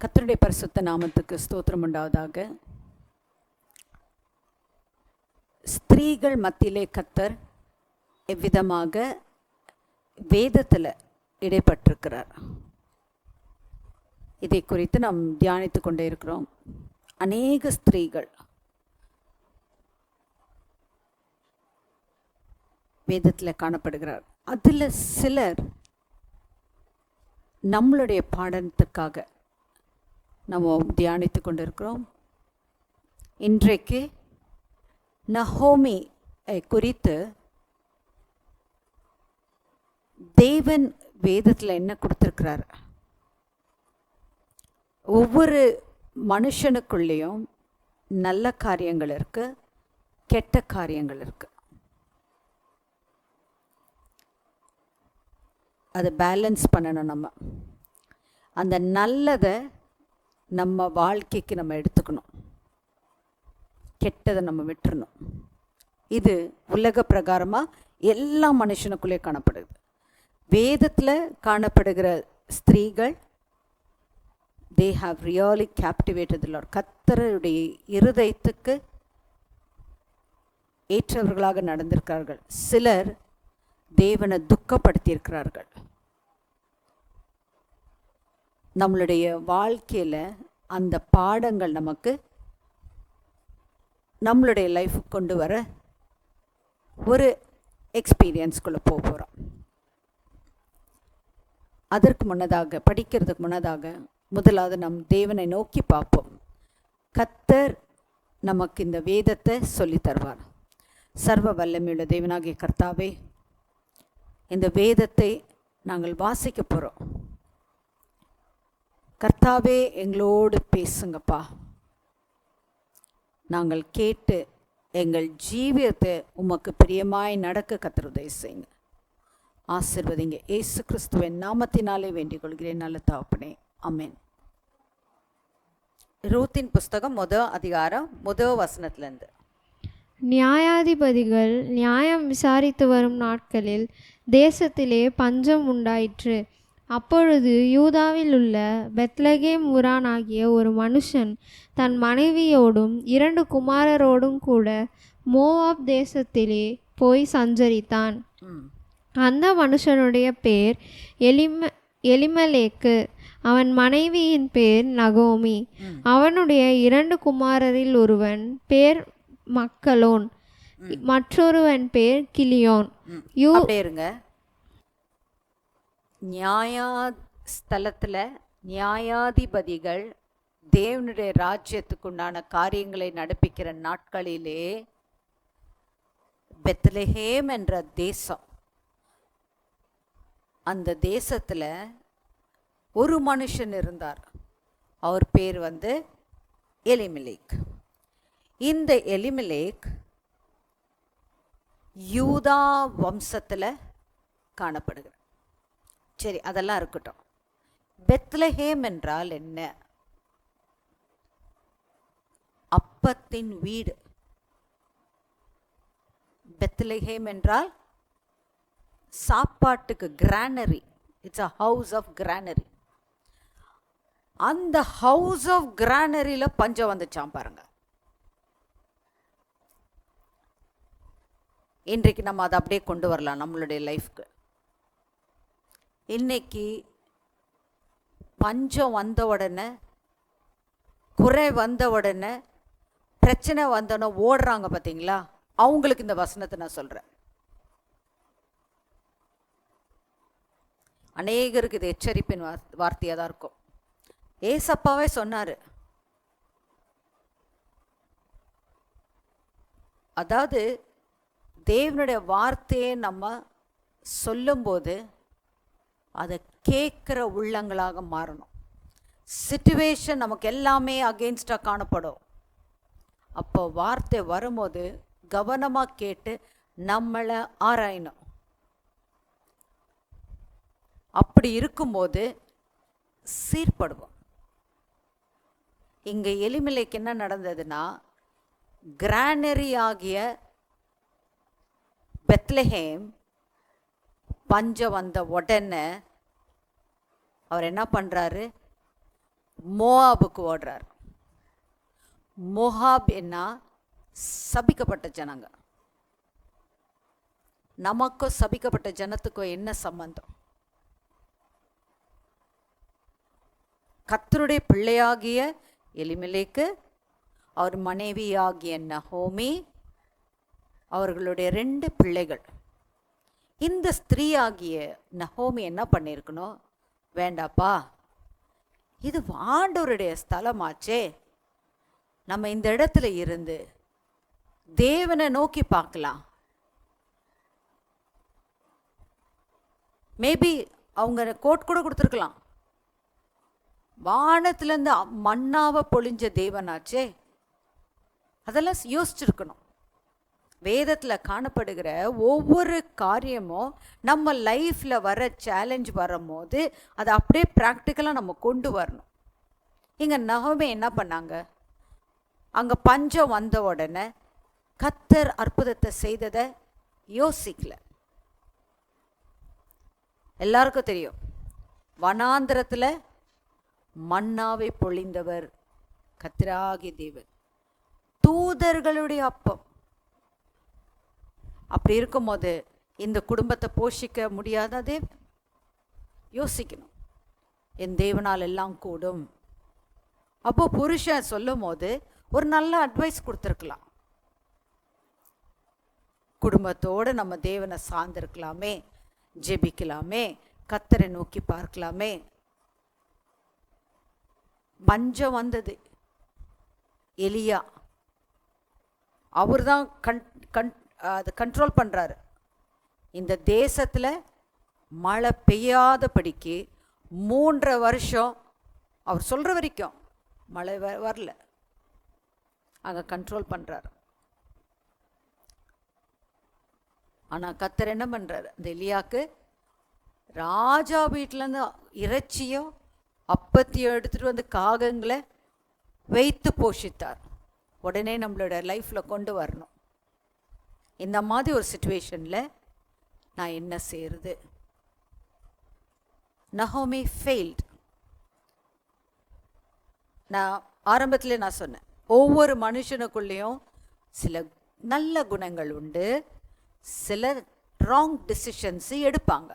கத்தருடைய பரிசுத்த நாமத்துக்கு ஸ்தோத்திரம் உண்டாவதாக. ஸ்திரீகள் மத்தியிலே கத்தர் எவ்விதமாக வேதத்தில் இடைப்பட்டிருக்கிறார். இதை குறித்து நாம் தியானித்து கொண்டே இருக்கிறோம். அநேக ஸ்திரீகள் வேதத்தில் காணப்படுகிறார். அதில் சிலர் நம்மளுடைய பாடத்துக்காக நம்ம தியானித்து கொண்டிருக்கிறோம். இன்றைக்கு நஹோமி குறித்து தேவன் வேதத்தில் என்ன கொடுத்துருக்கிறார்? ஒவ்வொரு மனுஷனுக்குள்ளேயும் நல்ல காரியங்கள் இருக்குது கெட்ட காரியங்கள் இருக்குது அதை பேலன்ஸ் பண்ணணும் நம்ம. அந்த நல்லதை நம்ம வாழ்க்கைக்கு நம்ம எடுத்துக்கணும். கெட்டதை நம்ம விட்டுறணும். இது உலக பிரகாரமாக எல்லா மனுஷனுக்குள்ளே காணப்படுது. வேதத்தில் காணப்படுகிற ஸ்திரீகள் they have really captivated Lord கத்தருடைய இருதயத்துக்கு ஏற்றவர்களாக நடந்திருக்கிறார்கள். சிலர் தேவனை துக்கப்படுத்தியிருக்கிறார்கள். நம்மளுடைய வாழ்க்கையில் அந்த பாடங்கள் நமக்கு நம்மளுடைய லைஃப் கொண்டு வர ஒரு எக்ஸ்பீரியன்ஸ்குள்ளே போக போகிறோம் அதற்கு முன்னதாக படிக்கிறதுக்கு முன்னதாக முதலாவது நம் தேவனை நோக்கி பார்ப்போம். கத்தர் நமக்கு இந்த வேதத்தை சொல்லி தருவார். சர்வ வல்லமையுள்ள தேவனாகிய கர்த்தாவே இந்த வேதத்தை நாங்கள் வாசிக்க போகிறோம் கர்த்தாவே எங்களோடு பேசுங்கப்பா. நாங்கள் கேட்டு எங்கள் ஜீவியத்தை உமக்கு பிரியமாய் நடக்க கத்தர் உதவி செய்யுங்க. ஆசிர்வதிங்க. ஏசு கிறிஸ்துவின் நாமத்தினாலே வேண்டிக் கொள்கிறேன் நல்ல தாப்பனே அமேன் ரூத்தின் புஸ்தகம் முத அதிகாரம் முத வசனத்துலேருந்து. நியாயாதிபதிகள் நியாயம் விசாரித்து வரும் நாட்களில் தேசத்திலே பஞ்சம் உண்டாயிற்று. அப்பொழுது யூதாவில் உள்ள பெத்லகேம் ஊரானாகிய ஒரு மனுஷன் தன் மனைவியோடும் இரண்டு குமாரரோடும் கூட மோவாப் தேசத்திலே போய் சஞ்சரித்தான். அந்த மனுஷனுடைய பேர் எலிம எலிமலேக்கு. அவன் மனைவியின் பேர் நகோமி. அவனுடைய இரண்டு குமாரரில் ஒருவன் பேர் மக்களோன் மற்றொருவன் பேர் கிளியோன். யூ இருங்க. நியாயா ஸ்தலத்தில் நியாயாதிபதிகள் தேவனுடைய ராஜ்யத்துக்குண்டான காரியங்களை நடப்பிக்கிற நாட்களிலே பெத்லஹேம் என்ற தேசம். அந்த தேசத்தில் ஒரு மனுஷன் இருந்தார். அவர் பேர் வந்து எலிமிலேக். இந்த எலிமிலேக் யூதா வம்சத்தில் காணப்படுகிறார். சரி அதெல்லாம் இருக்கட்டும். பெத்லஹேம் என்றால் என்ன? அப்பத்தின் வீடு. பெத்லஹேம் என்றால் சாப்பாட்டுக்கு granary it's a house of granary அந்த ஹவுஸ் ஆஃப் கிரானரியில் பஞ்சம் வந்துச்சாம் பாருங்க. இன்றைக்கு நம்ம அதை அப்படியே கொண்டு வரலாம் நம்மளுடைய லைஃப்க்கு இன்னைக்கு பஞ்சம் வந்த உடனே குறை வந்த உடனே பிரச்சனை வந்தோடனே ஓடுறாங்க பார்த்தீங்களா அவங்களுக்கு இந்த வசனத்தை நான் சொல்கிறேன் அநேகருக்கு இது எச்சரிப்பின் வார்த்தையாக தான் இருக்கும். ஏசப்பாவே சொன்னார். அதாவது தேவனுடைய வார்த்தையை நம்ம சொல்லும்போது அதை கேட்குற உள்ளங்களாக மாறணும். சுச்சுவேஷன் நமக்கு எல்லாமே அகெயின்ஸ்டாக காணப்படும். அப்போ வார்த்தை வரும்போது கவனமாக கேட்டு நம்மளை ஆராயணும். அப்படி இருக்கும்போது சீர்படுவோம். இங்கே எலிமலைக்கு என்ன நடந்ததுன்னா கிரானரி ஆகிய பெத்லஹேம் பஞ்சம் வந்த உடனே அவர் என்ன பண்ணுறாரு மோவாபுக்கு ஓடுறார். மொஹாப் என்ன? சபிக்கப்பட்ட ஜனங்க. நமக்கும் சபிக்கப்பட்ட ஜனத்துக்கும் என்ன சம்பந்தம்? கத்தருடைய பிள்ளையாகிய எலிமலைக்கு அவர் மனைவியாகிய நஹோமி அவர்களுடைய ரெண்டு பிள்ளைகள். இந்த ஸ்திரீயாகிய நஹோமி என்ன பண்ணியிருக்கணும் வேண்டாப்பா. இது ஆண்டவருடைய ஸ்தலமாச்சே. நம்ம இந்த இடத்துல இருந்து தேவனை நோக்கி பார்க்கலாம். மேபி அவங்க கோட் கூட கொடுத்துருக்கலாம். வானத்துலேருந்து மண்ணாவை பொழிஞ்ச தேவனாச்சே. அதெல்லாம் யோசிச்சிருக்கணும். வேதத்தில் காணப்படுகிற ஒவ்வொரு காரியமும் நம்ம லைஃப்பில் வர சேலஞ்ச் வரும்போது அதை அப்படியே ப்ராக்டிக்கலாக நம்ம கொண்டு வரணும். இங்கே நகமே என்ன பண்ணாங்க? அங்கே பஞ்சம் வந்த உடனே கத்தர் அற்புதத்தை செய்ததை யோசிக்கல. எல்லாருக்கும் தெரியும். வனாந்திரத்தில் மண்ணாவை பொழிந்தவர் கத்திராகி தேவன். தூதர்களுடைய அப்பம். அப்படி இருக்கும்போது இந்த குடும்பத்தை போஷிக்க முடியாதது யோசிக்கணும். என் தேவனால் எல்லாம் கூடும். அப்போது புருஷன் சொல்லும் போது ஒரு நல்ல அட்வைஸ் கொடுத்துருக்கலாம். குடும்பத்தோடு நம்ம தேவனை சார்ந்திருக்கலாமே ஜெபிக்கலாமே கத்தரை நோக்கி பார்க்கலாமே. பஞ்சம் வந்தது. எலியா அவர் தான் கண் கண் அதை கண்ட்ரோல் பண்ணுறாரு இந்த தேசத்தில் மழை பெய்யாதபடிக்கு மூன்றரை வருஷம் அவர் சொல்கிற வரைக்கும் மழை வ வரல. அங்கே கண்ட்ரோல் பண்ணுறாரு ஆனால் கத்தர் என்ன பண்ணுறாரு அந்த எலியாக்கு ராஜா வீட்டிலேருந்து இறைச்சியோ அப்பத்தையோ எடுத்துகிட்டு வந்து காகங்களை வைத்து போஷித்தார். உடனே நம்மளோட லைஃப்பில் கொண்டு வரணும். இந்த மாதிரி ஒரு சுச்சுவேஷனில் நான் என்ன செய்கிறது நஹோமி ஃபெயில்ட் நான் ஆரம்பத்தில் நான் சொன்னேன் ஒவ்வொரு மனுஷனுக்குள்ளேயும் சில நல்ல குணங்கள் உண்டு சில ராங் டிசிஷன்ஸு எடுப்பாங்க.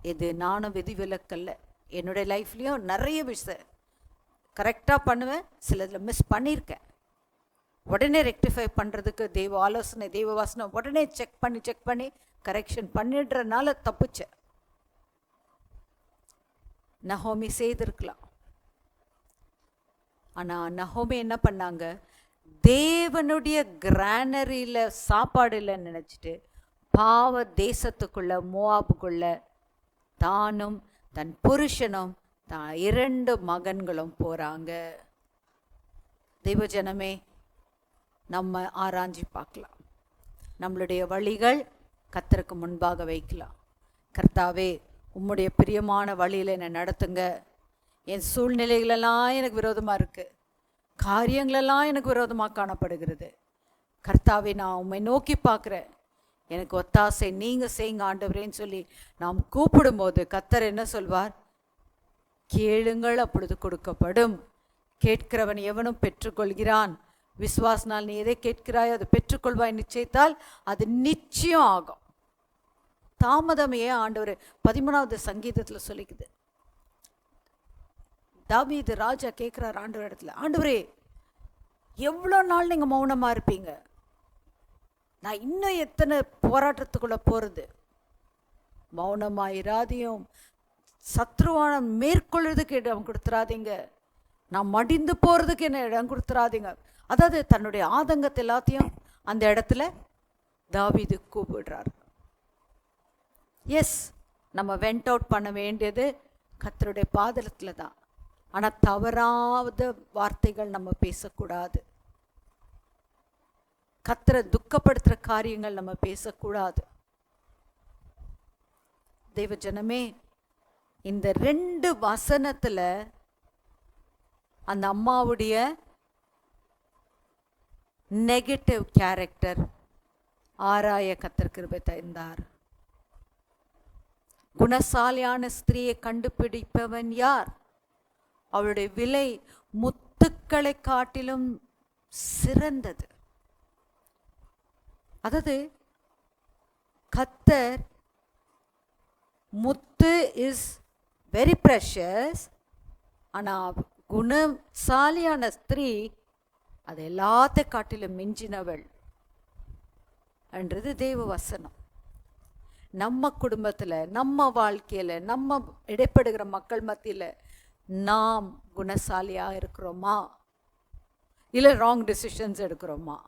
இது நானும் விதிவிலக்கல்ல. என்னுடைய லைஃப்லேயும் நிறைய விஷயம் கரெக்டாக பண்ணுவேன் சிலதில் மிஸ் பண்ணியிருக்கேன் உடனே ரெக்டிஃபை பண்ணுறதுக்கு தெய்வ ஆலோசனை தெய்வ வாசனை உடனே செக் பண்ணி செக் பண்ணி கரெக்ஷன் பண்ணிடுறனால தப்புச்சேன் நஹோமி செய்திருக்கலாம். ஆனால் நஹோமி என்ன பண்ணாங்க? தேவனுடைய கிரானரியில் சாப்பாடு இல்லைன்னு நினச்சிட்டு பாவ தேசத்துக்குள்ள மோவாப்புக்குள்ள தானும் தன் புருஷனும் தான் இரண்டு மகன்களும் போகிறாங்க தெய்வஜனமே நம்ம ஆராய்ஞ்சி பார்க்கலாம். நம்மளுடைய வழிகள் கத்தருக்கு முன்பாக வைக்கலாம். கர்த்தாவே உம்முடைய பிரியமான வழியில் என்னை நடத்துங்க. என் சூழ்நிலைகளெல்லாம் எனக்கு விரோதமாக இருக்குது காரியங்களெல்லாம் எனக்கு விரோதமாக காணப்படுகிறது. கர்த்தாவே நான் உண்மை நோக்கி பார்க்குறேன். எனக்கு ஒத்தாசை நீங்கள் செய்யுங்க ஆண்டவரேன்னு சொல்லி நாம் கூப்பிடும்போது கத்தர் என்ன சொல்வார்? கேளுங்கள் அப்பொழுது கொடுக்கப்படும். கேட்கிறவன் எவனும் பெற்றுக்கொள்கிறான். விஸ்வாசனால் நீ எதை கேட்கிறாயோ அதை பெற்றுக்கொள்வாய் நிச்சயத்தால் அது நிச்சயம் ஆகும். தாமதம் ஏன் ஆண்டவர்? பதிமூணாவது சங்கீதத்தில் சொல்லிக்குது. தாவீது ராஜா கேட்குறாரு ஆண்டவர் இடத்துல ஆண்டவரே எவ்வளோ நாள் நீங்கள் மௌனமாக இருப்பீங்க? நான் இன்னும் எத்தனை போராட்டத்துக்குள்ளே போகிறது மௌனமாக இராதையும் சத்ருவான மேற்கொள்றதுக்கு இடம் கொடுத்துறாதீங்க. நான் மடிந்து போகிறதுக்கு என்ன இடம் கொடுத்துறாதீங்க? அதாவது தன்னுடைய ஆதங்கத்தை எல்லாத்தையும் அந்த இடத்துல தாவிது கூப்பிடுறார். எஸ் நம்ம வெண்ட் அவுட் பண்ண வேண்டியது கத்தருடைய பாதலத்தில் தான். ஆனால் தவறாத வார்த்தைகள் நம்ம பேசக்கூடாது. கத்தரை துக்கப்படுத்துகிற காரியங்கள் நம்ம பேசக்கூடாது. தெய்வ ஜனமே இந்த ரெண்டு வசனத்தில் அந்த அம்மாவுடைய நெகட்டிவ் கேரக்டர் ஆராய கத்தர் கிருபை தந்தார். குணசாலியான ஸ்திரீயை கண்டுபிடிப்பவன் யார்? அவளுடைய விலை முத்துக்களை காட்டிலும் சிறந்தது. அதாவது கத்தர் முத்து இஸ் வெரி ப்ரெஷஸ் ஆனால் குணசாலியான ஸ்திரீ அது எல்லாத்த காட்டிலும் மிஞ்சினவள் என்றது தெய்வ வசனம். நம்ம குடும்பத்தில் நம்ம வாழ்க்கையில் நம்ம இடைப்படுகிற மக்கள் மத்தியில் நாம் குணசாலியாக இருக்கிறோமா? இல்லை ராங் டிசிஷன்ஸ் எடுக்கிறோமா?